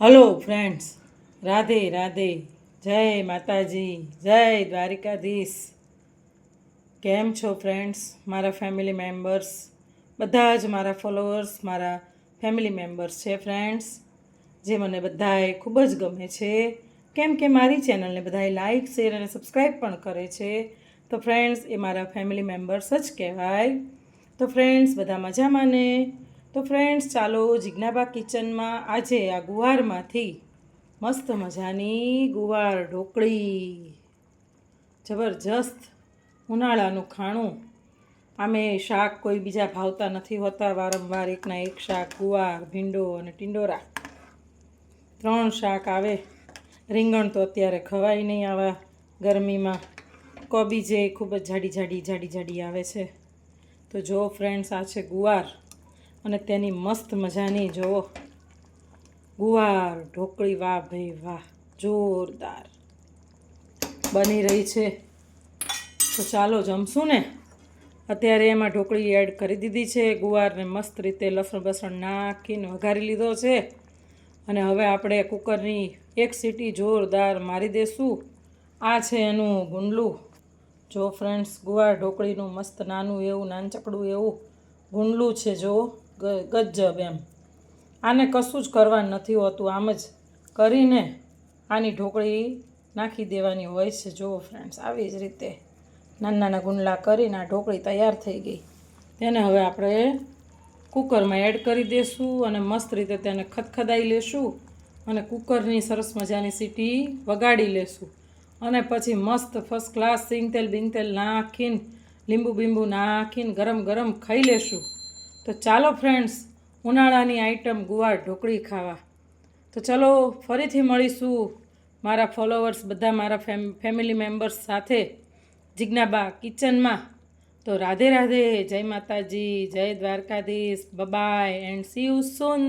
Hello friends Radhe Radhe જય માતાજી જય દ્વારિકાધીશ કેમ છો ફ્રેન્ડ્સ મારા ફેમિલી મેમ્બર્સ બધા જ મારા ફોલોઅર્સ મારા ફેમિલી મેમ્બર્સ છે ફ્રેન્ડ્સ જે મને બધાએ ખૂબ જ ગમે છે. કેમ કે મારી ચેનલને બધાએ લાઇક શેર અને સબસ્ક્રાઈબ પણ કરે છે. તો ફ્રેન્ડ્સ એ મારા ફેમિલી મેમ્બર્સ જ કહેવાય. તો ફ્રેન્ડ્સ બધા મજામાં ને? તો ફ્રેન્ડ્સ ચાલો જિજ્ઞાબા કિચનમાં આજે આ ગુવારમાંથી મસ્ત મજાની ગુવાર ઢોકળી. જબરજસ્ત ઉનાળાનું ખાણું. આમે શાક કોઈ બીજા ભાવતા નથી હોતા. વારંવાર એકના એક શાક, ગુવાર, ભીંડો અને ટિંડોરા. ત્રણ શાક આવે. રીંગણ તો અત્યારે ખવાય નહીં આવા ગરમીમાં. કોબી જે ખૂબ જ જાડી જાડી જાડી જાડી આવે છે. તો જો ફ્રેન્ડ્સ આ છે ગુવાર. અને તેની મસ્ત મજાની જુઓ. ગુવાર, ઢોકળી, વાહ ભાઈ વાહ, જોરદાર બની રહી છે. તો ચાલો જમશું ને? અત્યારે એમાં ઢોકળી એડ કરી દીધી છે. ગુવારને મસ્ત રીતે લસણ બસણ નાખીને વઘારી લીધો છે. અને હવે આપણે કુકરની એક સીટી જોરદાર મારી દેશું. આ છે એનું ગુંડલું. જો ફ્રેન્ડ્સ ગુવાર, ઢોકળીનું મસ્ત નાનું એવું, નાનચકડું એવું ગુંડલું છે જો ગજબ એમ. આને કશું જ કરવાનું નથી હોતું. આમ જ કરીને આની ઢોકળી નાખી દેવાની હોય છે. જુઓ ફ્રેન્ડ્સ આવી જ રીતે નાના નાના ગુંડલા કરીને આ ઢોકળી તૈયાર થઈ ગઈ. તેને હવે આપણે કુકરમાં એડ કરી દઈશું અને મસ્ત રીતે તેને ખદખદાઈ લેશું અને કુકરની સરસ મજાની સીટી વગાડી લેશું. અને પછી મસ્ત ફર્સ્ટ ક્લાસ સિંગ તેલ બિંગ તેલ નાખીને લીંબુ બીંબુ નાખીને ગરમ ગરમ ખાઈ લેશું. તો ચાલો ફ્રેન્ડ્સ ઉનાળાની આઈટમ ગુવાર ઢોકળી ખાવા. તો ચલો ફરીથી મળીશું મારા ફોલોવર્સ બધા મારા ફેમ ફેમિલી મેમ્બર્સ સાથે જિજ્ઞાબા કિચનમાં. તો રાધે રાધે, જય માતાજી, જય Dwarkadhish bye bye and see you soon